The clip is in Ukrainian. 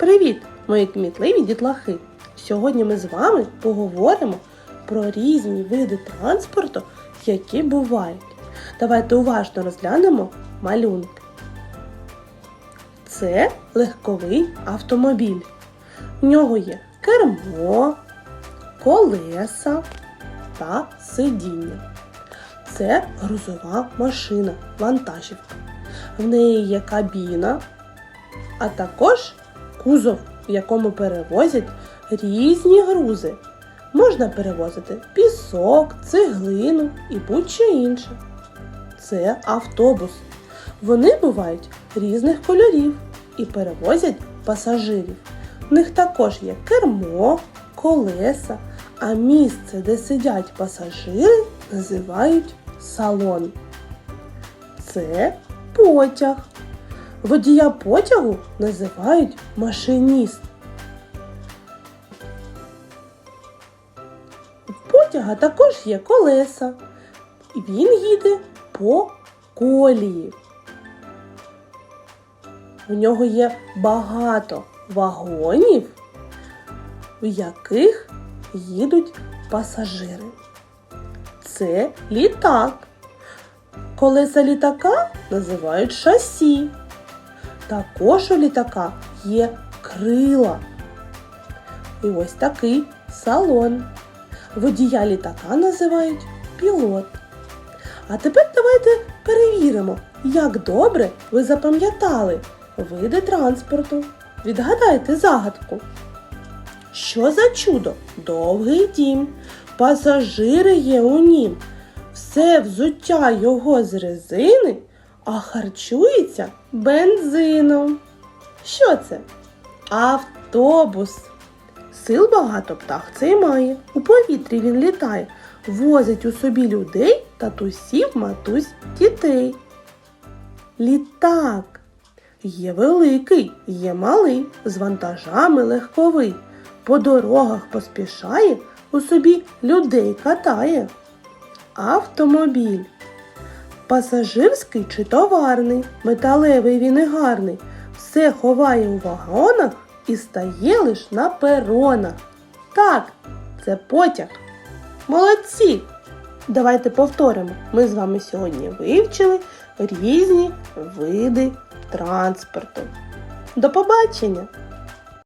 Привіт, мої кмітливі дітлахи! Сьогодні ми з вами поговоримо про різні види транспорту, які бувають. Давайте уважно розглянемо малюнки. Це легковий автомобіль. В нього є кермо, колеса та сидіння. Це грузова машина, вантажівка. В неї є кабіна, а також кузов, в якому перевозять різні грузи. Можна перевозити пісок, цеглину і будь-що інше. Це автобус. Вони бувають різних кольорів і перевозять пасажирів. В них також є кермо, колеса, а місце, де сидять пасажири, називають салон. Це потяг. Водія потягу називають машиніст. В потяга також є колеса. І Він їде по колії. У нього є багато вагонів, в яких їдуть пасажири. Це літак. Колеса літака називають шасі. Також у літака є крила. І ось такий салон. Водія літака називають пілот. А тепер давайте перевіримо, як добре ви запам'ятали види транспорту. Відгадайте загадку. Що за чудо? Довгий дім. Пасажири є у нім. Все взуття його з резини, а харчується бензином. Що це? Автобус. Сил багато птах цей має. У повітрі він літає, возить у собі людей, татусів, матусь, дітей. Літак. Є великий, є малий, з вантажами легковий. По дорогах поспішає, у собі людей катає. Автомобіль. Пасажирський чи товарний, металевий він і гарний. Все ховає у вагонах і стає лиш на перонах. Так, це потяг. Молодці! Давайте повторимо. Ми з вами сьогодні вивчили різні види транспорту. До побачення!